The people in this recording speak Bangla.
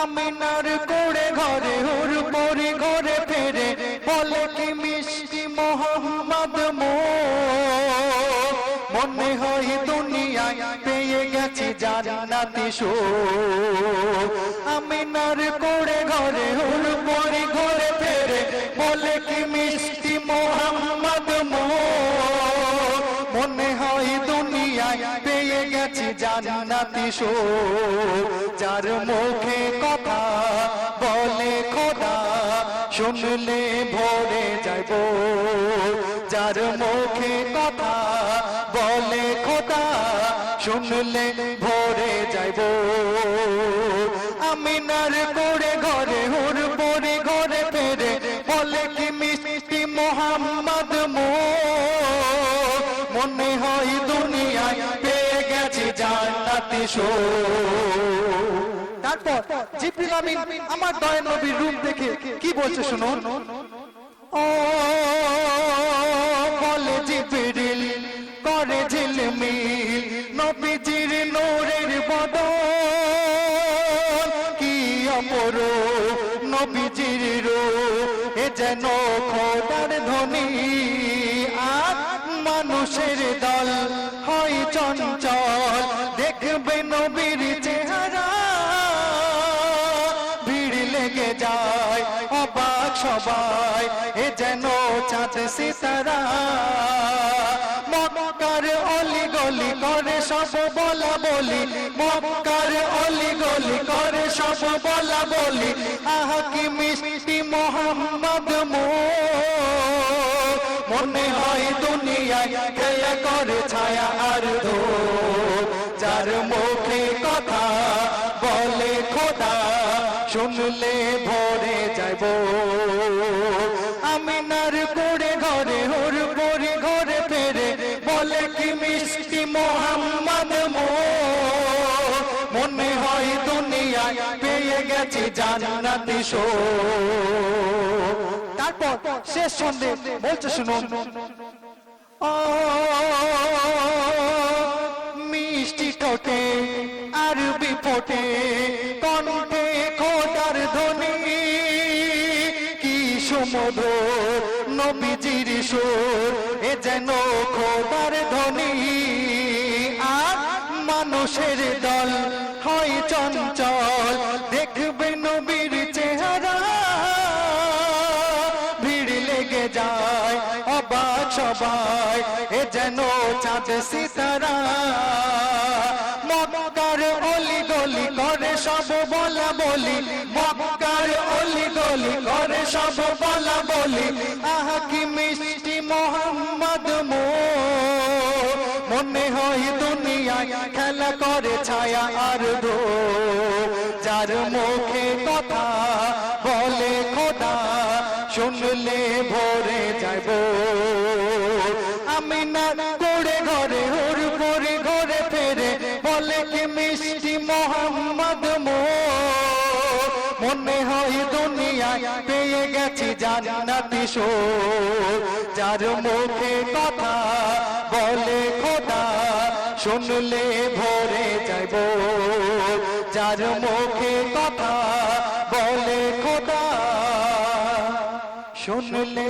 আমিনার কোড়ে ঘরে, হুর পরি ঘরে ফেরে। বলে কি মিষ্টি মোহাম্মদ মো? মনে হয় দুনিয়ায় পেয়ে গেছি জান্নাতি শো আমিনার কোড়ে ঘরে, হুর পরি ঘরে ফেরে। বলে কি মিষ্টি মোহাম্মদ মো? মনে হয় দুনিয়ায় পেয়ে গেছি জান্নাতি শো যার মুখে শুনলে ভরে যাইব। যার মুখে কথা বলে খোদা, শুনলে ভরে যাইব। আমিনার করে ঘরে হুর পরে ঘরে ফেরে, বলে কি মিষ্টি মোহাম্মদ মো? মনে হয় দুনিয়ায় পেয়ে গেছি জান্নাতি শো। তারপর জিবরিল আমিন আমার দয়া নবীর রূপ দেখে কি বলছে শুনুন? ও বলে জিবরিল করে ঝিলমিল নবীজির নূরের কি অপর নবীজির রূপ এ যেন খোদার ধ্বনি। যায়। অবাক সবাই, এ যেন চাঁদ সিতারা। মক্কার অলি গলি করে সব বলা বলি। মক্কার অলি গলি করে সব বলা বলি। আহা, কি মিষ্টি মোহাম্মদ মো। মনে হয় দুনিয়ায় খেলা করে ছায়া আর ধো যার মুখে কথা শুনলে ভরে যাইব। আমিনার করে ঘরে হুর পরে ঘরে ফেরে, বলে কি মিষ্টি মোহাম্মদ মো? মনে হয় দুনিয়ায় পেয়ে গেছি জান্নাতি শো। তারপর শেষ সন্ধে বলছে শুনুন মিষ্টি ঠোঁটে আরবি ফোটে কণ্ঠে সমুদ্র নবীজির সুর, এ যেন খোদার ধ্বনি। আর মানুষের দল হয় চঞ্চল, দেখবে নবীর চেহারা। ভিড় লেগে যায় অবাক সবাই, এ যেন চাঁদ সিতারা। বলা, মক্কার অলি গলি করে সব বলা বলি। আহা, কি মিষ্টি মোহাম্মদ মো মনে হয় দুনিয়ায় খেলা করে ছায়া আর দো যার মুখে কথা বলে খোদা, শুনলে ভরে যাইব আমি না করে ঘরে হুর করে ঘরে ফেরে, বলে কি মিষ্টি মোহাম্মদ মো পেয়ে গেছি জান্নাতি শো যার মুখে কথা বলে খোদা, শুনলে ভরে যাইব যার মুখে কথা বলে খোদা, শুনলে